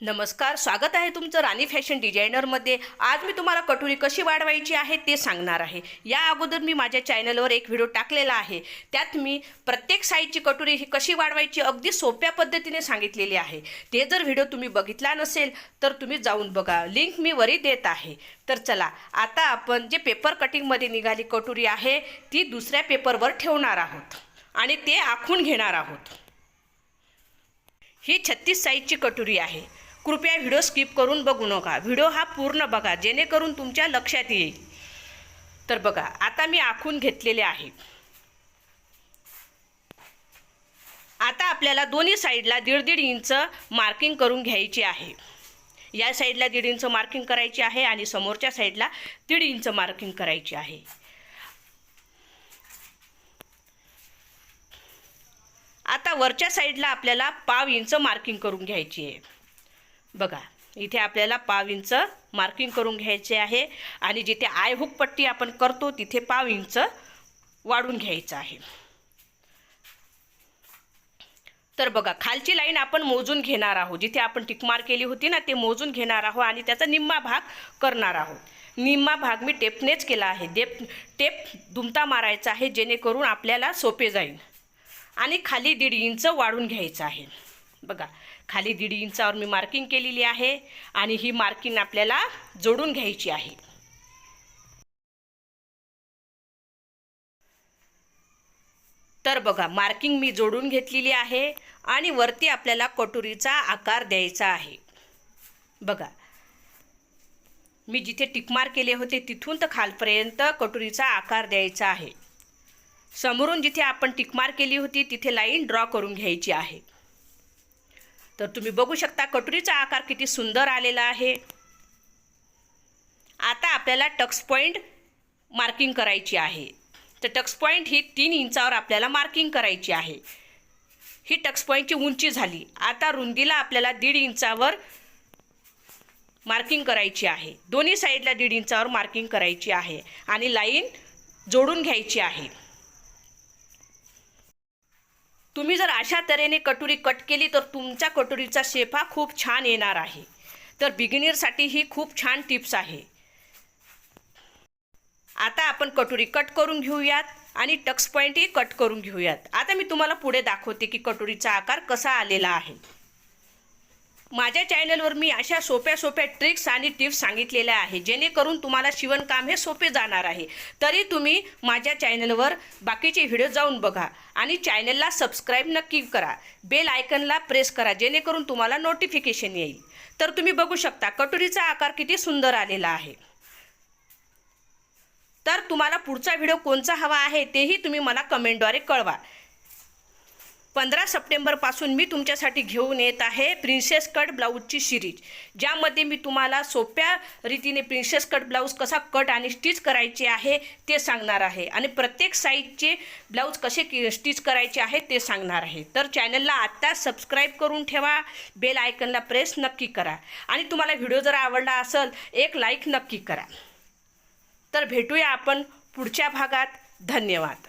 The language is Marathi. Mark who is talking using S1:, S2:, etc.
S1: नमस्कार स्वागत आहे तुमचं राणी फॅशन डिझायनरमध्ये. आज मी तुम्हाला कटोरी कशी वाढवायची आहे ते सांगणार आहे. या अगोदर मी माझ्या चॅनलवर एक व्हिडिओ टाकलेला आहे. त्यात मी प्रत्येक साईजची कटोरी ही कशी वाढवायची अगदी सोप्या पद्धतीने सांगितलेली आहे. ते जर व्हिडिओ तुम्ही बघितला नसेल तर तुम्ही जाऊन बघा. लिंक मी वरी देत आहे. तर चला आता आपण जे पेपर कटिंगमध्ये निघाली कटोरी आहे ती दुसऱ्या पेपरवर ठेवणार आहोत. आणि ते आखून घेणार आहोत. ही छत्तीस साईजची कटोरी आहे. कृपया व्हिडिओ स्किप करून बघू नका. व्हिडिओ हा पूर्ण बघा जेणेकरून तुमच्या लक्षात येईल. तर बघा आता मी आखून घेतलेले आहे. आता आपल्याला दोन्ही साईडला दीड दीड इंच मार्किंग करून घ्यायची आहे. या साईडला दीड इंच मार्किंग करायची आहे आणि समोरच्या साईडला दीड इंच मार्किंग करायची आहे. आता वरच्या साईडला आपल्याला पाव इंच मार्किंग करून घ्यायची आहे. बघा इथे आपल्याला पाव इंच मार्किंग करून घ्यायचे आहे आणि जिथे आय हुक पट्टी आपण करतो तिथे पाव इंच वाढून घ्यायचं आहे. तर बघा खालची लाईन आपण मोजून घेणार आहोत. जिथे आपण टिकमार केली होती ना ते मोजून घेणार आहोत आणि त्याचा निम्मा भाग करणार आहोत. निम्मा भाग मी टेपनेच केला आहे. टेप टेप दुमता मारायचा आहे जेणेकरून आपल्याला सोपे जाईल. आणि खाली दीड इंच वाढून घ्यायचं आहे. बघा खाली दीड इंचावर मी मार्किंग केलेली आहे आणि ही मार्किंग आपल्याला जोडून घ्यायची आहे. तर बघा मार्किंग मी जोडून घेतलेली आहे आणि वरती आपल्याला कटोरीचा आकार द्यायचा आहे. बघा मी जिथे टिकमार केले होते तिथून तर खालपर्यंत कटोरीचा आकार द्यायचा आहे. समोरून जिथे आपण टिकमार केली होती तिथे लाईन ड्रॉ करून घ्यायची आहे. तर तुम्ही बघू शकता कटोरीचा आकार किती सुंदर आलेला आहे. आता आपल्याला टक्स पॉईंट मार्किंग करायची आहे. तर टक्स पॉईंट ही तीन इंचावर आपल्याला मार्किंग करायची आहे. ही टक्स पॉईंटची उंची झाली. आता रुंदीला आपल्याला दीड इंचावर मार्किंग करायची आहे. दोन्ही साईडला दीड इंचावर मार्किंग करायची आहे. आणि लाईन जोडून घ्यायची आहे. तुम्ही जर अशा तऱ्हेने कटोरी कट केली तर तुमच्या कटोरीचा शेफा खूप छान येणार आहे. तर बिगिनरसाठी ही खूप छान टिप्स आहे. आता आपण कटोरी कट करून घेऊयात आणि टक्स पॉईंटही कट करून घेऊयात. आता मी तुम्हाला पुढे दाखवते की कटोरीचा आकार कसा आलेला आहे. माझ्या चॅनलवर मी अशा सोप्या सोप्या ट्रिक्स आणि टिप्स सांगितलेल्या आहे जेणेकरून तुम्हाला शिवणकाम हे सोपे जाणार आहे. तरी तुम्ही माझ्या चॅनलवर बाकीचे व्हिडिओ जाऊन बघा आणि चॅनलला सबस्क्राईब नक्की करा. बेल आयकनला प्रेस करा जेणेकरून तुम्हाला नोटिफिकेशन येईल. तर तुम्ही बघू शकता कटोरीचा आकार किती सुंदर आलेला आहे. तर तुम्हाला पुढचा व्हिडिओ कोणचा हवा आहे तेही तुम्ही मला कमेंटद्वारे कळवा. पंधरा सप्टेंबरपासून मी तुमच्यासाठी घेऊन येत आहे प्रिन्सेस कट ब्लाऊजची सिरीज. ज्यामध्ये मी तुम्हाला सोप्या रीतीने प्रिन्सेस कट ब्लाऊज कसा कट आणि स्टिच करायचे आहे ते सांगणार आहे. आणि प्रत्येक साईजचे ब्लाऊज कसे की स्टिच करायचे आहे ते सांगणार आहे. तर चॅनलला आत्ता सबस्क्राईब करून ठेवा. बेल आयकनला प्रेस नक्की करा. आणि तुम्हाला व्हिडिओ जर आवडला असेल एक लाईक नक्की करा. तर भेटूया आपण पुढच्या भागात. धन्यवाद.